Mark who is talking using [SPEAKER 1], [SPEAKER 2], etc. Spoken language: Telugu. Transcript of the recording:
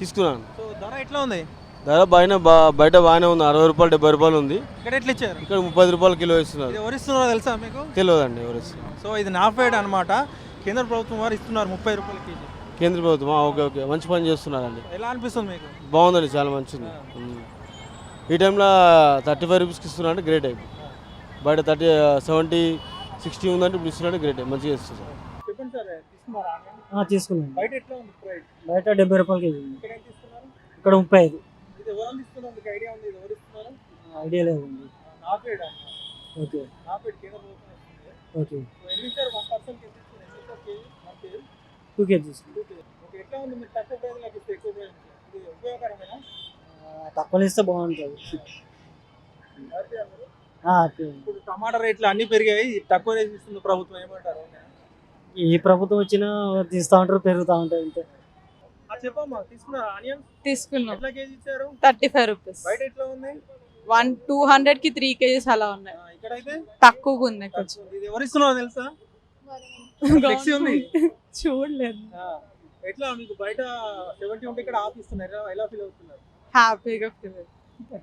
[SPEAKER 1] తీసుకున్నాను.
[SPEAKER 2] సో ధర ఎట్లా ఉంది?
[SPEAKER 1] ధర బయట బయట బాగానే ఉంది. అరవై రూపాయలు డెబ్బై రూపాయలు ఉంది.
[SPEAKER 2] ఇక్కడ ఎట్లా ఇచ్చారు?
[SPEAKER 1] ఇక్కడ ముప్పై రూపాయలు కిలో ఇస్తున్నారు.
[SPEAKER 2] ఎవరు ఇస్తున్నారో తెలుసా మీకు?
[SPEAKER 1] తెలియదండి ఎవరు ఇస్తున్నారు.
[SPEAKER 2] సో ఇది నాఫేడ్ అన్నమాట. కేంద్ర ప్రభుత్వం వారు ఇస్తున్నారు ముప్పై రూపాయల కేజీ.
[SPEAKER 1] కేంద్ర ప్రభుత్వం ఓకే ఓకే. మంచి పని చేస్తున్నారండి.
[SPEAKER 2] ఎలా అనిపిస్తుంది మీకు?
[SPEAKER 1] బాగుందండి చాలా మంచిది. ఈ టైంలో థర్టీ ఫైవ్ రూపీస్కి ఇస్తున్నారంటే గ్రేట్ అయిపోయి బయట థర్టీ సెవెంటీ సిక్స్టీ ఉందంటే ఇప్పుడు ఇస్తున్నారంటే గ్రేట్ మంచిగా ఇస్తున్నారు
[SPEAKER 3] తీసుకున్నాను.
[SPEAKER 2] బయట ఎట్లా ఉంది ప్రైస్
[SPEAKER 3] బయట డెబ్బై రూపాయలు కేజీ.
[SPEAKER 2] ఇక్కడ
[SPEAKER 3] ముప్పై ఐదు.
[SPEAKER 2] ఇది ఎవరు ఇస్తున్నారు మీకు ఐడియా ఉంది ఇది ఎవరు ఇస్తున్నారు?
[SPEAKER 3] ఐడియా లేదండి ఓకే. ఓకే. Two kgs.
[SPEAKER 2] తక్కువ ఇస్తే
[SPEAKER 3] బాగుంటుంది.
[SPEAKER 2] టమాటా రేట్లు అన్ని పెరిగాయి. తక్కువ రేట్ ఇస్తుంది ప్రభుత్వం. ఏమంటారు?
[SPEAKER 3] ఈ ప్రభుత్వం వచ్చినా తీస్తూ ఉంటారు పెరుగుతూ ఉంటారు అంతే.
[SPEAKER 4] తీసుకున్నాం.
[SPEAKER 2] ఎట్లా కేజీ ఇచ్చారు?
[SPEAKER 4] Thirty five rupees.
[SPEAKER 2] బయట ఎట్లా ఉంది?
[SPEAKER 4] వన్ టూ హండ్రెడ్కి త్రీ కేజీస్ అలా ఉన్నాయి. తక్కువగా ఉన్నాయి కొంచెం.
[SPEAKER 2] ఇది ఎవరు ఇస్తున్నారో తెలుసా?
[SPEAKER 4] చూడలేదు.
[SPEAKER 2] ఎట్లా మీకు బయట సెవెంటీ ఉంటే ఇక్కడ ఆఫ్ ఇస్తున్నారు ఎలా- ఎలా ఫీల్ అవుతున్నారు?
[SPEAKER 4] హ్యాపీగా ఫీల్